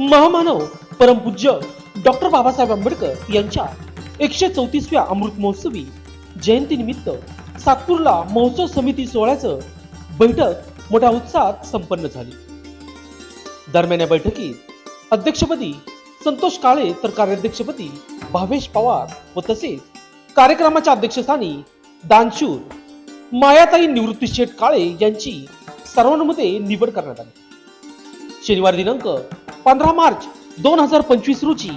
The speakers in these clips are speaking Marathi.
महामानव परमपूज्य डॉक्टर बाबासाहेब आंबेडकर यांच्या एकशे चौतीसव्या अमृत महोत्सवी जयंतीनिमित्त सातपूरला महोत्सव समिती सोहळ्याचं बैठक मोठ्या उत्साहात संपन्न झाली. दरम्यान या बैठकीत अध्यक्षपदी संतोष काळे तर कार्याध्यक्षपदी भावेश पवार व तसेच कार्यक्रमाच्या अध्यक्षस्थानी दानशूर मायाताई निवृत्ती शेठ काळे यांची सर्वानुमते निवड करण्यात आली. शनिवार दिनांक पंधरा मार्च दोन हजार पंचवीस रोजी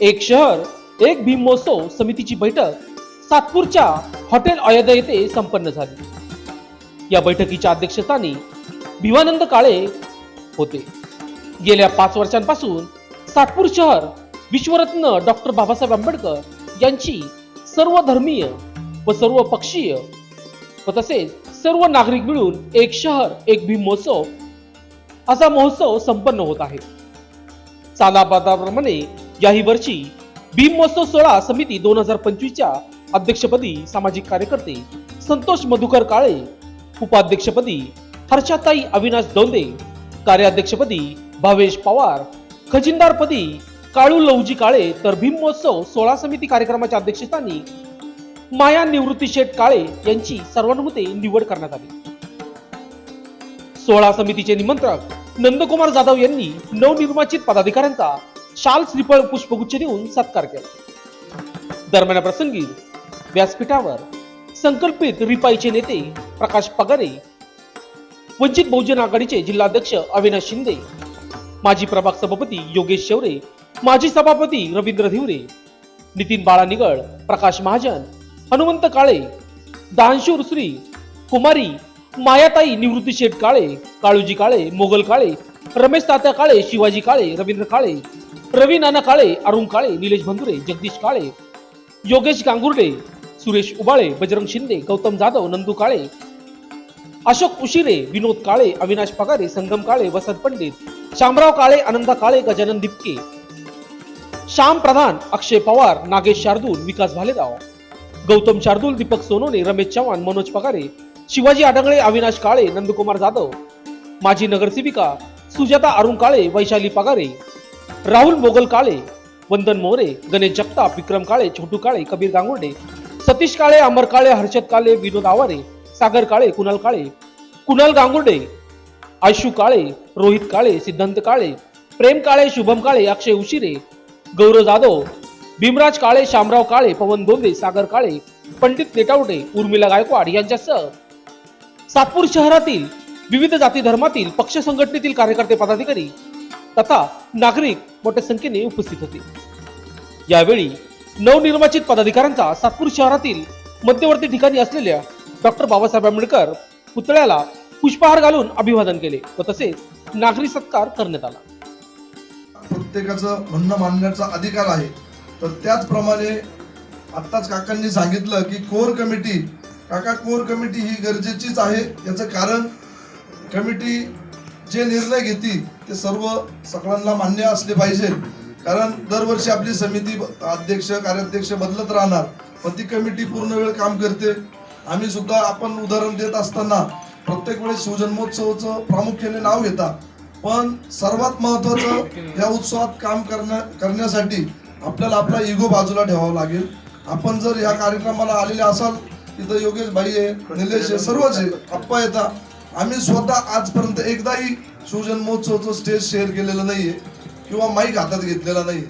एक शहर एक भीम महोत्सव समितीची बैठक सातपूरच्या हॉटेल अयोध्या येथे संपन्न झाली. या बैठकीच्या अध्यक्षस्थानी भिवानंद काळे होते. गेल्या पाच वर्षांपासून सातपूर शहर विश्वरत्न डॉक्टर बाबासाहेब आंबेडकर यांची सर्व धर्मीय व सर्व पक्षीय व तसेच सर्व नागरिक मिळून एक शहर एक भीम महोत्सव असा महोत्सव संपन्न होत आहे. सालाबादाप्रमाणे याही वर्षी भीम महोत्सव सोहळा समिती दोन हजार पंचवीसच्या अध्यक्षपदी सामाजिक कार्यकर्ते संतोष मधुकर काळे उपाध्यक्षपदी हर्षाताई अविनाश दोंदे कार्याध्यक्षपदी भावेश पवार खजिनदारपदी काळू लवजी काळे तर भीम महोत्सव सोळा समिती कार्यक्रमाच्या अध्यक्षस्थानी माया निवृत्ती शेठ काळे यांची सर्वानुमते निवड करण्यात आली. सोळा समितीचे निमंत्रक नंदकुमार जाधव यांनी नवनिर्वाचित पदाधिकाऱ्यांचा शाल श्रीफळ पुष्पगुच्छ देऊन सत्कार केला. दरम्यान प्रसंगी व्यासपीठावर संकल्पित रिपाईचे नेते प्रकाश पगारे वंचित बहुजन आघाडीचे जिल्हाध्यक्ष अविनाश शिंदे माजी प्रभाग सभापती योगेश शेवरे माजी सभापती रवींद्र धिवरे नितीन बाळा निगळ प्रकाश महाजन हनुमंत काळे दानशूर श्री कुमारी मायाताई निवृत्ती शेठ काळे काळूजी काळे मोगल काळे रमेश तात्या काळे शिवाजी काळे रवींद्र काळे रवी नाना काळे अरुण काळे निलेश भंदुरे जगदीश काळे योगेश गांगुर्डे सुरेश उबाळे बजरंग शिंदे गौतम जाधव नंदू काळे अशोक उशिरे विनोद काळे अविनाश पगारे संगम काळे वसंत पंडित शामराव काळे आनंदा काळे गजानन दिपके श्याम प्रधान अक्षय पवार नागेश शार्दूल विकास भालेराव गौतम शार्दूल दीपक सोनोने रमेश चव्हाण मनोज पगारे शिवाजी आडंगळे अविनाश काळे नंदकुमार जाधव माजी नगरसेविका सुजाता अरुण काळे वैशाली पगारे राहुल मोगल काळे वंदन मोरे गणेश जगताप विक्रम काळे छोटू काळे कबीर गांगुर्डे सतीश काळे अमर काळे हर्षद काळे विनोद आवारे सागर काळे कुणाल काळे कुणाल गांगुर्डे आशू काळे रोहित काळे सिद्धांत काळे प्रेम काळे शुभम काळे अक्षय उशिरे गौरव जाधव भीमराज काळे शामराव काळे पवन दोंदे सागर काळे पंडित नेटावडे उर्मिला गायकवाड यांच्यासह सातपूर शहरातील विविध जाती धर्मातील पक्ष संघटनेतील कार्यकर्ते पदाधिकारी तथा नागरिक मोठ्या संख्येने उपस्थित होते. यावेळी नवनिर्वाचित पदाधिकाऱ्यांचा सातपूर शहरातील मध्यवर्ती ठिकाणी असलेल्या डॉक्टर बाबासाहेब आंबेडकर पुतळ्याला पुष्पहार घालून अभिवादन केले व तसेच नागरी सत्कार करण्यात आला. प्रत्येकाचं म्हणणं मांडण्याचा अधिकार आहे. तर त्याचप्रमाणे आत्ताच काकांनी सांगितलं की कोर कमिटी काका कोर कमिटी ही गरजेचीच आहे. याचं कारण कमिटी जे निर्णय घेते ते सर्व सगळ्यांना मान्य असले पाहिजे. कारण दरवर्षी आपली समिती अध्यक्ष कार्याध्यक्ष बदलत राहणार पण ती कमिटी पूर्ण वेळ काम करते. आम्ही सुद्धा आपण उदाहरण देत असताना प्रत्येक वेळेस शिवजन्मोत्सवाचं प्रामुख्याने नाव घेता. पण सर्वात महत्वाचं या उत्सवात काम करण्या करण्यासाठी आपल्याला आपला इगो बाजूला ठेवावा लागेल. आपण जर या कार्यक्रमाला आलेले असाल तिथं योगेश भाई आहे निलेश आहे सर्वच आहे. आप्पा येतात आम्ही स्वतः आजपर्यंत एकदाही सुजन महोत्सवचं स्टेज शेअर केलेलं नाहीये किंवा माईक हातात घेतलेला नाही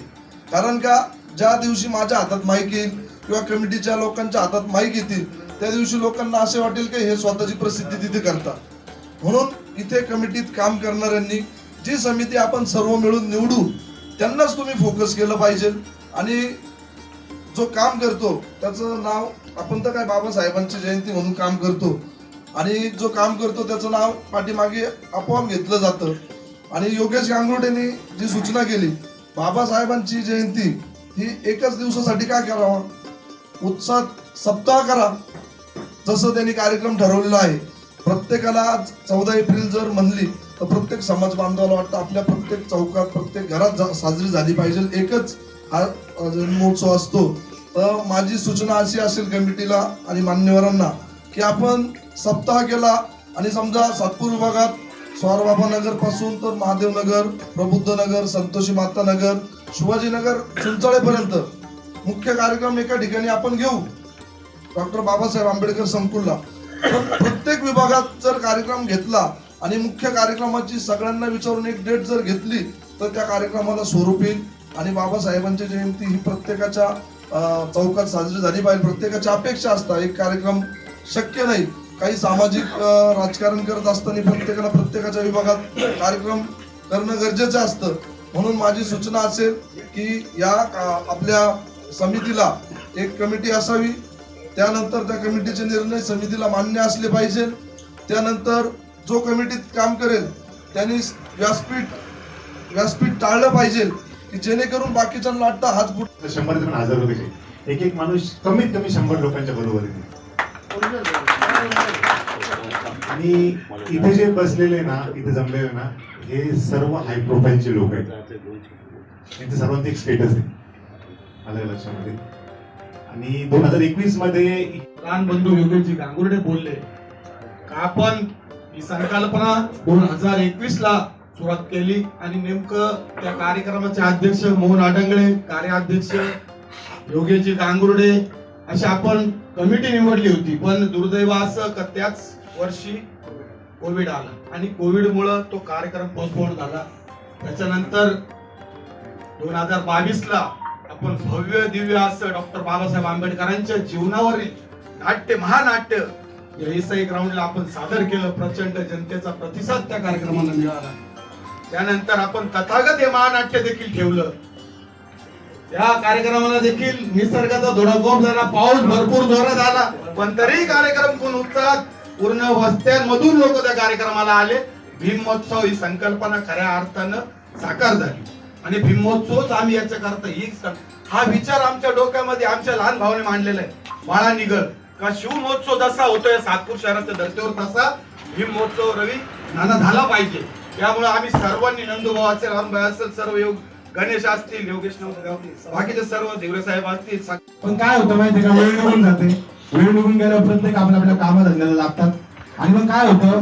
कारण का ज्या दिवशी माझ्या हातात माईक येईल किंवा कमिटीच्या लोकांच्या हातात माईक येतील त्या दिवशी लोकांना असे वाटेल की हे स्वतःची प्रसिद्धी तिथे करतात. म्हणून इथे कमिटीत काम करणाऱ्यांनी जी समिती आपण सर्व मिळून निवडू त्यांनाच तुम्ही फोकस केलं पाहिजे. आणि जो काम करतो त्याचं नाव आपण तर काय बाबासाहेबांची जयंती म्हणून काम करतो. आणि जो काम करतो त्याचं नाव पाठीमागे आपोआप घेतलं जातं. आणि योगेश गांगुर्डेने जी सूचना केली बाबासाहेबांची जयंती ही एकच दिवसासाठी काय करावा? उत्साह सप्ताह करा जसं त्यांनी कार्यक्रम ठरवलेला आहे. प्रत्येकाला आज चौदा एप्रिल जर म्हणली तर प्रत्येक समाज बांधवाला वाटतं आपल्या प्रत्येक चौकात प्रत्येक घरात जा- साजरी झाली पाहिजे. एकच हा जन्मोत्सव असतो. तर माझी सूचना अशी असेल कमिटीला आणि मान्यवरांना की आपण सप्ताह केला आणि समजा सातपूर विभागात स्वारबाबानगरपासून तर महादेव नगर प्रबुद्ध नगर संतोषी माता नगर शिवाजी चिंचाळेपर्यंत मुख्य कार्यक्रम एका ठिकाणी आपण घेऊ. डॉक्टर बाबासाहेब आंबेडकर संकुलला. प्रत्येक विभागात जर कार्यक्रम घेतला आणि मुख्य कार्यक्रमाची सगळ्यांना विचारून एक डेट जर घेतली तर त्या कार्यक्रमाला स्वरूप येईल. आणि बाबासाहेबांची जयंती ही प्रत्येकाच्या चौकात साजरी झाली पाहिजे. प्रत्येकाची अपेक्षा असतात एक कार्यक्रम शक्य नाही. काही सामाजिक राजकारण करत असताना प्रत्येकाला प्रत्येकाच्या विभागात कार्यक्रम करणं गरजेचं असतं. म्हणून माझी सूचना असेल की या आपल्या समितीला एक कमिटी असावी. त्यानंतर त्या कमिटीचे निर्णय समितीला मान्य असले पाहिजे. त्यानंतर जो कमिटीत काम करेल त्यांनी व्यासपीठ व्यासपीठ टाळलं पाहिजे. की जेणेकरून बाकीच्यांना वाटतं हात तर शंभर पण हजार रुपये एक एक माणूस कमीत कमी शंभर लोकांच्या बरोबर येते. आणि इथे जे बसलेले ना इथे जमलेले ना हे सर्व हाय प्रोफाईलचे लोक आहेत. यांचं सर्वांचं एक स्टेटस आहे. आलं. लक्षामध्ये आणि दोन हजार एकवीसमध्ये लहान बंधू योगेशजी गांगुर्डे बोलले का आपण ही संकल्पना दोन हजार एकवीस ला सुरुवात केली आणि नेमकं त्या कार्यक्रमाचे अध्यक्ष मोहन आटंगळे कार्याध्यक्ष योगेजी गांगुर्डे अशी आपण कमिटी निवडली होती. पण दुर्दैव असं का त्याच वर्षी कोविड आला. आणि कोविड मुळे तो कार्यक्रम पोस्टपोन झाला. त्याच्यानंतर दोन हजार बावीसला आपण भव्य दिव्य असं डॉक्टर बाबासाहेब आंबेडकरांच्या जीवनावरील नाट्य महानाट्य या इसाई ग्राउंडला आपण सादर केलं. प्रचंड जनतेचा प्रतिसाद त्या कार्यक्रमाला मिळाला. त्यानंतर आपण तथागत हे महानाट्य देखील ठेवलं. या कार्यक्रमाला देखील निसर्गाचा धोडाकोप झाला पाऊस भरपूर जोरात आला पण तरीही कार्यक्रम कोण उत्साहात पूर्ण वस्त्यांमधून लोक त्या कार्यक्रमाला आले. भीमोत्सव ही संकल्पना खऱ्या अर्थानं साकार झाली. आणि भीमोत्सवच आम्ही याच्या करता ही हा विचार आमच्या डोक्यामध्ये आमच्या लहान भावाने मांडलेला आहे. बाळा निघल. का शिव महोत्सव जसा होतोय सातपूर शहराच्या धर्तीवर तसा भीम महोत्सव रवी नाना झाला पाहिजे. त्यामुळे आम्ही सर्वांनी नंदुभाऊ असेल रामभाई असेल सर्व योग गणेश असतील योगेश नव्हते बाकीचे सर्व धिवरे साहेब असतील पण काय होतं माहितीये का? वेळ निघून जाते. वेळ निघून गेल्यावर प्रत्येक आपल्या आपल्या कामधंद्याला लागतात. आणि मग काय होतं?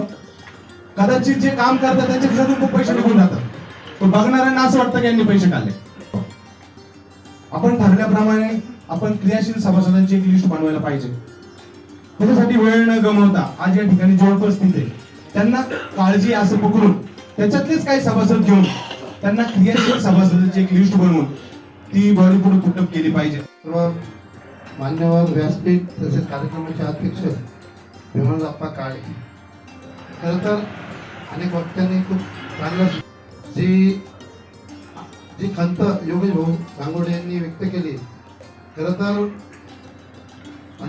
कदाचित जे काम करतात त्यांच्या खिशातून खूप पैसे निघून जातात. पण बघणाऱ्यांना असं वाटतं की यांनी पैसे काढले. आपण ठरल्याप्रमाणे आपण क्रियाशील सभासदांची एक लिस्ट बनवायला पाहिजे. त्याच्यासाठी वेळ न गमवता आज या ठिकाणी जे उपस्थित आहे त्यांना काळजी असं पकडून त्याच्यातलेच काही सभासद घेऊन त्यांना क्रियाशील सभासदांची एक लिस्ट बनवून ती भरपूर कुटुंब केली पाहिजे. सर्व मान्यवर व्यासपीठ तसेच कार्यक्रमाचे अध्यक्ष विमल अप्पा काळे. खरं तर अनेक वक्त्यांनी खूप चांगलं जी जी खंत योगेश भाऊ गांगोडे यांनी व्यक्त केली. खरं तर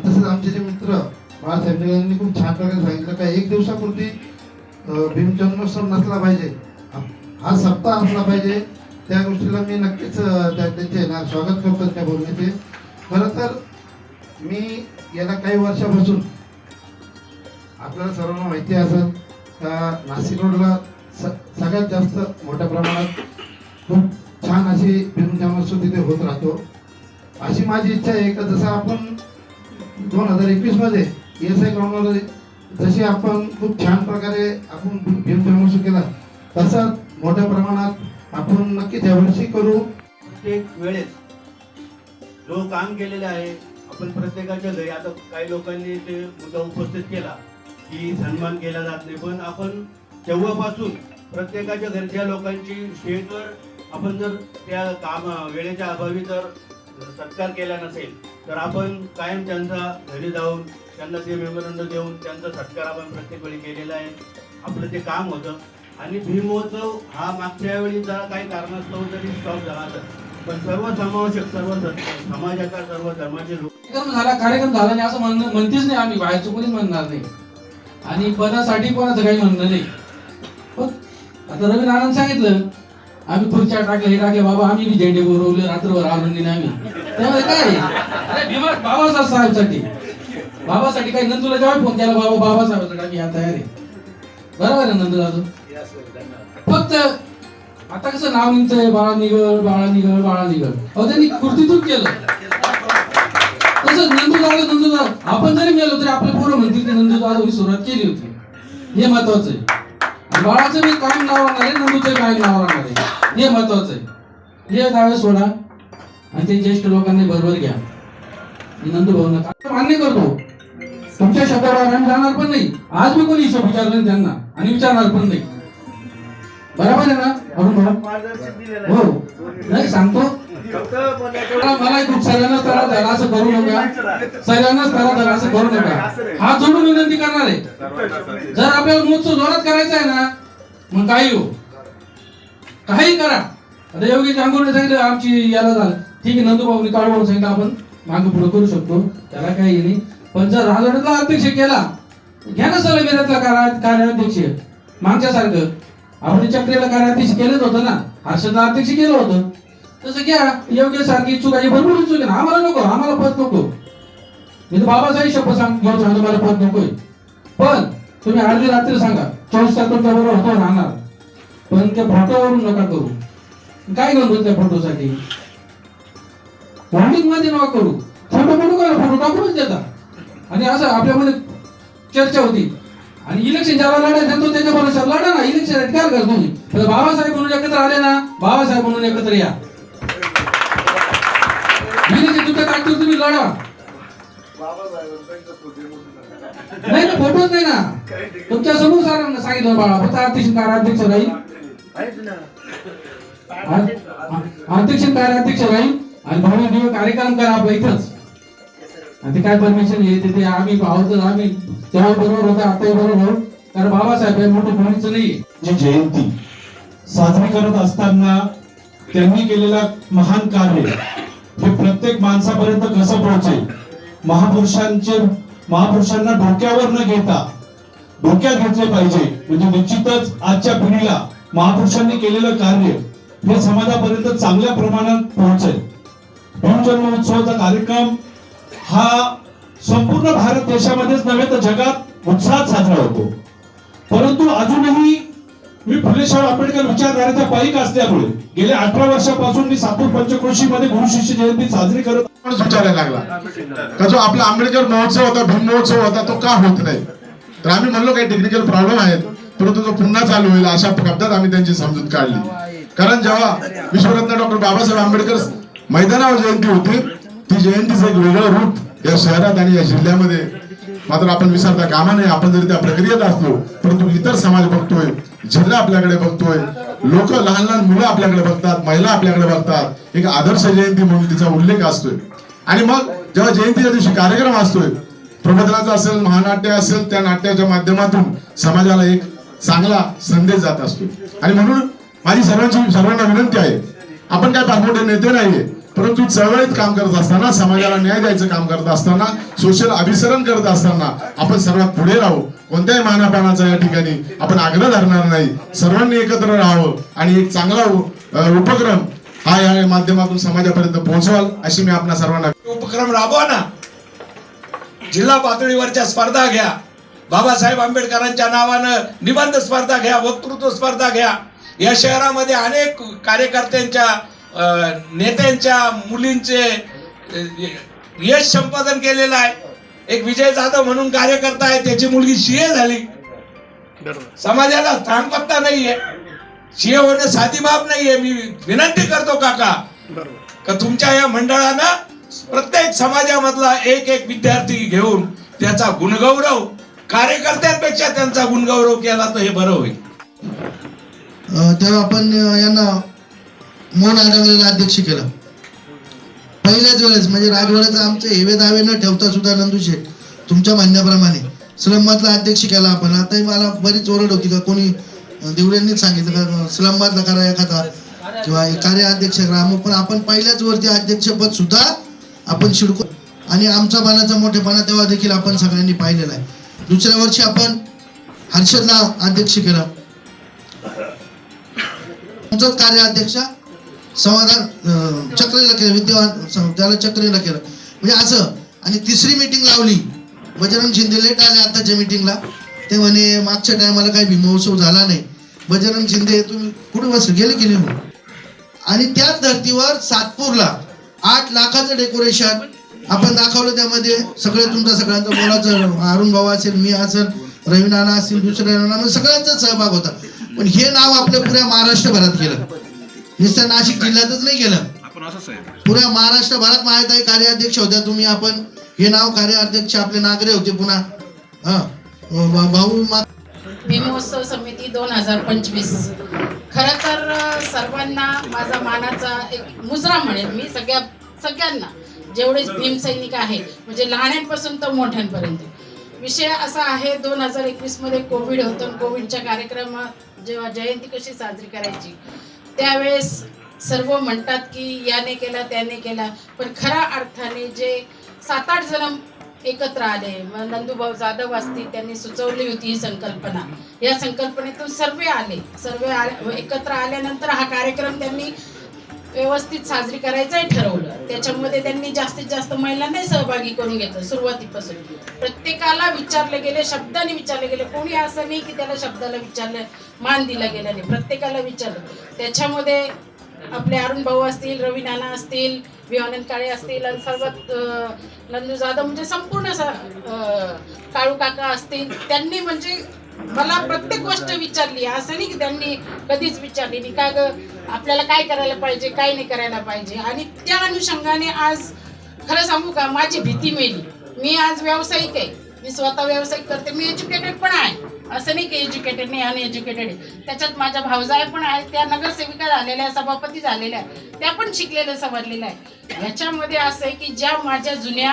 तसेच आमचे जे मित्र बाळासाहेब यांनी खूप छान प्रकारे सांगितलं का एक दिवसापूर्वी भीमजन्मोत्सव नसला पाहिजे. हा सप्ताह असला पाहिजे. त्या गोष्टीला मी नक्कीच त्या त्यांचे ना स्वागत करतो त्या बोलण्याचे. खरं तर मी गेल्या काही वर्षापासून आपल्याला सर्वांना माहिती असेल का नाशिक रोडला स सगळ्यात जास्त मोठ्या प्रमाणात खूप छान अशी भीमजन्मोत्सव तिथे होत राहतो. अशी माझी इच्छा आहे का जसं आपण दोन हजार एकवीसमध्ये एस आय ग्राउंडवर जसे आपण खूप छान प्रकारे आपण भीम जन्मोत्सव केला तसाच मोठ्या प्रमाणात आपण नक्कीच यावर्षी करू. प्रत्येक वेळेस जो काम केलेले आहे आपण प्रत्येकाच्या घरी आता काही लोकांनी ते मुद्दा उपस्थित केला की सन्मान केला जात नाही पण आपण तेव्हापासून प्रत्येकाच्या घरच्या लोकांची स्टेजवर आपण जर त्या काम वेळेच्या अभावी जर सत्कार केला नसेल तर आपण कायम त्यांचा घरी जाऊन त्यांना ते मेमोरंड देऊन त्यांचा सत्कार आपण प्रत्येक वेळी केलेला आहे. आपलं ते काम होतं. आणि भीमोत्सव हा मागच्या वेळी जरा काही कारणास्तव तरी स्टॉप झाला तर पण सर्व समावेशक सर्व समाजाचा सर्व धर्माचे लोक कार्यक्रम झाला कार्यक्रम झाला नाही असं म्हणणं म्हणतेच नाही आम्ही. बाहेरचं कोणीच म्हणणार नाही. आणि पदासाठी कोणाचं काही म्हणणं नाही. आता रवी नारायण सांगितलं आम्ही खुर्च्या टाकल्या हे टाकले बाबा आम्ही बी झेंडे बोरवले रात्रभर आनंदी आम्ही. त्यामुळे काय भीमा बाबासाहेब साहेबसाठी. बाबासाठी काही नंदूला जेव्हा फोन केला बाबा बाबासाहेबांसाठी आम्ही या तयार आहे. बरोबर आहे नंदूला दादू फक्त आता कसं नाव निघतंय बाळा निगळ बाळा निगळ बाळा निगळ अहो त्यांनी कुर्तीतून केलं. तसंच नंदू दादा नंदू दादा आपण जरी मेलो तरी आपले पोरं म्हणतील ते नंदू दादा सुरुवात केली होती. हे महत्वाचं आहे. बाळाचं मी काम नाव लागेल आहे नंदूचं काम नाव आहे हे महत्वाचं आहे. हे दावे सोडा आणि ते ज्येष्ठ लोकांनी बरोबर घ्या. नंदू भाऊ नका मान्य करतो. तुमच्या शब्दावर आम्ही जाणार पण नाही. आज मी कोणी हिशोब नाही त्यांना आणि विचारणार पण नाही. बरोबर आहे ना? अरुण भाऊ हो. नाही सांगतो. मला एक सगळ्यांनाच त्रास झाला असं करू नका. सगळ्यांनाच त्रास झाला असं करू नका. हा जोडून विनंती करणार आहे. जर आपल्याला महोत्सव जोरात करायचा आहे ना मग काही हो. काही करा. आता योगी जांभूळने सांगितलं आमची याला झालं. ठीक आहे नंदूबाबूने काढू म्हणून सांगितलं आपण. मागे पुढे करू शकतो. त्याला काही नाही. पण जर राजवाड्यातला अध्यक्ष केला घ्या ना सर मेऱ्यातला कार्य कार्याध्यक्ष. मागच्या सारखं आपण चक्रीला कार्याध्यक्ष केलंच होतं ना. हर्षदला अध्यक्ष केलं होतं. तसं घ्या. योग्य सारखी चूक आहे भरपूर चुक ना. आम्हाला नको आम्हाला पद नको. मी तर बाबासाहेब शब्द सांग घेऊन सांगतो मला पद नकोय. पण तुम्ही अर्धी रात्री सांगा. चोवीस तास तुमच्या बरोबर होतो राहणार. पण त्या फोटोवरून नका करू. काय करू त्या फोटोसाठी? वॉर्निंगमध्ये नका करू. फोटो फोटो करा फोटो टाकूनच देता. आणि असं आपल्यामध्ये चर्चा होती. आणि इलेक्शन ज्याला लढायचं तो त्याच्या बरोबर लढा ना इलेक्शन काय करतो तुम्ही? पण बाबासाहेब म्हणून एकत्र आले ना बाबासाहेब म्हणून एकत्र या. इलेक्शन तुमच्या ताकदीवर तुम्ही लढा. नाही ना फोटोच नाही ना. तुमच्यासमोर सरांना सांगितलं बाळा फक्त अध्यक्ष कार्याध्यक्ष राहील. अध्यक्ष कार्याध्यक्ष राहील. आणि दिव्य कार्यक्रम करा आपला इथंच. आणि ते काय परमिशन येते ते- आम्ही आहोत आम्ही तेव्हा बरोबर होता आताही बरोबर कारण बाबासाहेब हे मोठं कोणीच नाही जी जयंती साजरी करत असताना त्यांनी केलेला महान कार्य हे प्रत्येक माणसापर्यंत कसं पोहोचेल? महापुरुषांचे महापुरुषांना डोक्यावर न घेता डोक्यात घेतले पाहिजे. म्हणजे निश्चितच आजच्या पिढीला महापुरुषांनी केलेलं कार्य हे समाजापर्यंत चांगल्या प्रमाणात पोहोचेल. भीमजन्म उत्सवाचा कार्यक्रम हा संपूर्ण भारत देशामध्येच नव्हे तर जगात उत्साहात साजरा होतो. परंतु अजूनही मी फुले शाहू आंबेडकर विचारधारेचा पाईक असल्यामुळे गेल्या अठरा वर्षापासून मी सातूर पंचक्रोशी मध्ये गुरु शिष्य जयंती साजरी करत विचारायला लागला. का जो आपला आंबेडकर महोत्सव होता भीम महोत्सव होता तो का होत नाही? तर आम्ही म्हणलो काही टेक्निकल प्रॉब्लेम आहेत परंतु तो पुन्हा चालू होईल अशा शब्दात आम्ही त्यांची समजूत काढली. कारण जेव्हा विश्वरत्न डॉक्टर बाबासाहेब आंबेडकर मैदानावर जयंती होती ती जयंतीचं एक वेगळं रूप या शहरात आणि या जिल्ह्यामध्ये मात्र आपण विसरता कामा नये. आपण जरी त्या प्रक्रियेत असलो परंतु इतर समाज बघतोय जिल्हा आपल्याकडे बघतोय लोक लहान लहान मुलं आपल्याकडे बघतात महिला आपल्याकडे बघतात एक आदर्श जयंती म्हणून तिचा उल्लेख असतोय. आणि मग जेव्हा जयंतीच्या दिवशी कार्यक्रम असतोय प्रबोधनाचा असेल महानाट्य असेल त्या नाट्याच्या माध्यमातून समाजाला एक चांगला संदेश जात असतो आणि म्हणून माझी सर्वांची सर्वांना विनंती आहे आपण काय पाठमोठे नेते नाहीये परंतु चळवळीत काम करत असताना समाजाला न्याय द्यायचं काम करत असताना सोशल अभिसरण करत असताना आपण सर्वात पुढे राहू. कोणत्याही मानापानाचा या ठिकाणी आपण आग्रह धरणार नाही. सर्वांनी एकत्र राहावं आणि एक चांगला उपक्रम हा या माध्यमातून समाजापर्यंत पोहोचवाल अशी मी आपल्या सर्वांना उपक्रम राबवा ना. जिल्हा पातळीवरच्या स्पर्धा घ्या. बाबासाहेब आंबेडकरांच्या नावानं निबंध स्पर्धा घ्या वक्तृत्व स्पर्धा घ्या. या शहरामध्ये अनेक कार्यकर्त्यांच्या नेत्यांच्या मुलींचे यश संपादन केलेलं आहे. एक विजय जाधव म्हणून कार्यकर्ता आहे त्याची मुलगी सीए झाली. समाजाला स्थानपत्ता नाहीये. सीए होणं साधी बाब नाहीये. मी विनंती करतो काका का तुमच्या या मंडळानं प्रत्येक समाजामधला एक एक विद्यार्थी घेऊन त्याचा गुणगौरव कार्यकर्त्यांपेक्षा त्यांचा गुणगौरव केला तर हे बरं होईल. अ, तेव्हा आपण यांना मोहन आडवलेला अध्यक्ष केलं. पहिल्याच वेळेस म्हणजे राजवाड्याचं आमचे हेवे दावे न ठेवता सुद्धा नंदू शेठ तुमच्या म्हणण्याप्रमाणे स्लममधला अध्यक्ष केला आपण. आताही मला बरीच ओरड होती का कोणी देवड्यांनीच सांगितलं का स्लममधला करा एखादा किंवा अध्यक्ष करा. मग पण आपण पहिल्याच वरती अध्यक्षपद सुद्धा आपण शिडको आणि आमचा पानाचा मोठेपणा तेव्हा देखील आपण सगळ्यांनी पाहिलेला आहे. दुसऱ्या वर्षी आपण हर्षदला अध्यक्ष केलं. आमचाच कार्याध्यक्ष समाधान चक्रीला केलं विद्यमान त्याला चक्रीला केलं. म्हणजे असं. आणि तिसरी मीटिंग लावली. बजरंग शिंदे लेट आले आताच्या मीटिंगला ते म्हणे मागच्या टायमाला काही भीमहोत्सव झाला नाही. बजरंग शिंदे तुम्ही कुठे बस गेले की नाही? आणि त्याच धर्तीवर सातपूरला आठ लाखाचं डेकोरेशन आपण दाखवलं त्यामध्ये. सगळे तुमचा सगळ्यांचा बोलाचं अरुण भाऊ असेल मी असेल रवी नाना असतील दुसऱ्या नाना म्हणजे सगळ्यांचा सहभाग होता. पण हे नाव आपल्या पुऱ्या महाराष्ट्रभरात गेलं. नुसतं नाशिक जिल्ह्यातच नाही केलं पुऱ्या महाराष्ट्रभरात महायुताई कार्याध्यक्ष होत्या तुम्ही आपण. हे नाव कार्याध्यक्ष आपले नागरे होते पुन्हा. हा. भाऊ मा भीमोत्सव समिती दोन हजार पंचवीस. खरं तर सर्वांना माझा मानाचा एक मुजरा म्हणेल मी सगळ्या सगळ्यांना. जेवढे भीमसैनिक आहे म्हणजे लहान्यांपासून तर मोठ्यांपर्यंत. विषय असा आहे दोन हजार एकवीसमध्ये कोविड होतं कोविडच्या कार्यक्रमात जेव्हा जयंती कशी साजरी करायची त्यावेळेस सर्व म्हणतात की याने केला त्याने केला. पण खऱ्या अर्थाने जे सात आठ जण एकत्र आले मग नंदूभाऊ जाधव असतील त्यांनी सुचवली होती ही संकल्पना. या संकल्पनेतून सर्व आले. सर्व आले एकत्र आल्यानंतर हा कार्यक्रम त्यांनी व्यवस्थित साजरी करायचंही ठरवलं. त्याच्यामध्ये त्यांनी जास्तीत जास्त महिलांनाही सहभागी करून घेतलं सुरुवातीपासून. प्रत्येकाला विचारले गेले शब्दाने विचारले गेले. कोणी असं नाही की त्याला शब्दाला विचारलं मान दिला गेला नाही. प्रत्येकाला विचारलं. त्याच्यामध्ये आपले अरुण भाऊ असतील रवी नाना असतील विवानंद काळे असतील आणि सर्वात नंदू जाधव म्हणजे संपूर्ण काळू काका असतील त्यांनी म्हणजे मला प्रत्येक गोष्ट विचारली. असं नाही की त्यांनी कधीच विचारली नाही. का ग? आपल्याला काय करायला पाहिजे काय नाही करायला पाहिजे? आणि त्या अनुषंगाने आज खरं सांगू का माझी भीती मेली. मी आज व्यावसायिक आहे. मी स्वतः व्यावसायिक करते. मी एज्युकेटेड पण आहे. असं नाही की एज्युकेटेड नाही अनएज्युकेटेड आहे. त्याच्यात माझ्या भावजाय पण आहेत त्या नगरसेविका झालेल्या आहे, सभापती झालेल्या आहेत. त्या पण शिकलेल्या समजलेल्या आहेत. ह्याच्यामध्ये असं आहे की ज्या माझ्या जुन्या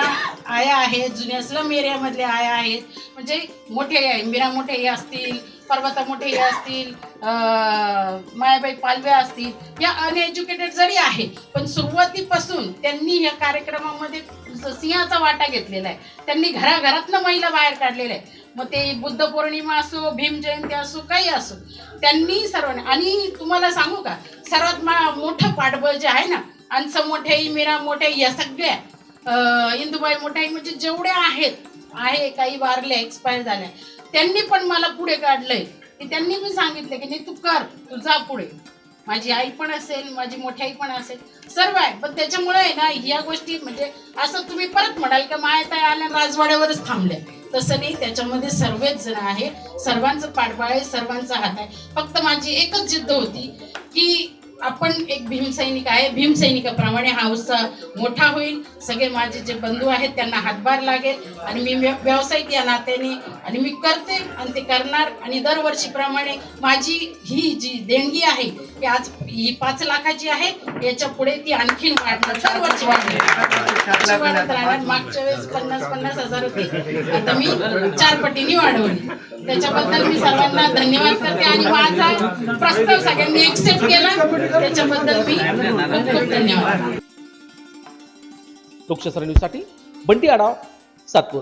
आया आहेत जुन्या स्लम एरियामधल्या आया आहेत म्हणजे मोठे आहे मीरा मोठे हे असतील पर्वता मोठे हे असतील मायाबाई पालवे असतील या अनएज्युकेटेड जरी आहे पण सुरुवातीपासून त्यांनी या कार्यक्रमामध्ये सिंहाचा वाटा घेतलेला आहे. त्यांनी घराघरातनं महिला बाहेर काढलेल्या आहे मग ते बुद्ध पौर्णिमा असो भीम जयंती असो काही असो त्यांनी सर्वांनी आणि तुम्हाला सांगू का सर्वात मा- मोठं पाठबळ जे आहे ना अंस मोठ्याई मीरा मोठ्याई या सगळ्या इंदुबाई मोठ्याई म्हणजे जेवढ्या आहेत आहे काही वारल्या एक्सपायर झाल्या त्यांनी पण मला पुढे काढलंय. की त्यांनी मी सांगितलं की नाही तू कर तू जा पुढे. माझी आई पण असेल माझी मोठी आई पण असेल सर्व आहे. पण त्याच्यामुळे आहे ना या गोष्टी म्हणजे असं तुम्ही परत म्हणाल का मायताई आल्या राजवाड्यावरच थांबल्या. तसं नाही त्याच्यामध्ये सर्वच जण आहे. सर्वांचं पाठबळ आहे सर्वांचा हात आहे. फक्त माझी एकच जिद्द होती की आपण एक भीमसैनिक आहे. भीमसैनिकाप्रमाणे हा उत्साह मोठा होईल. सगळे माझे जे बंधू आहेत त्यांना हातभार लागेल आणि मी व्यावसायिक या नात्याने आणि मी करते आणि ते करणार. आणि दरवर्षीप्रमाणे माझी ही जी देणगी आहे ती आज ही पाच लाखाची आहे याच्यापुढे ती आणखीन वाढणार. दरवर्षी वाढणार. वाढत राहणार. मागच्या वेळेस पन्नास पन्नास हजार होते आता मी चार पटीने वाढवली. त्याच्याबद्दल मी सर्वांना धन्यवाद करते आणि माझा प्रस्ताव सगळ्यांनी एक्सेप्ट केला. त्याच्याबद्दल मी खूप खूप धन्यवाद. लोकशास्त्र न्यूजसाठी बंटी आढाव सातपूर.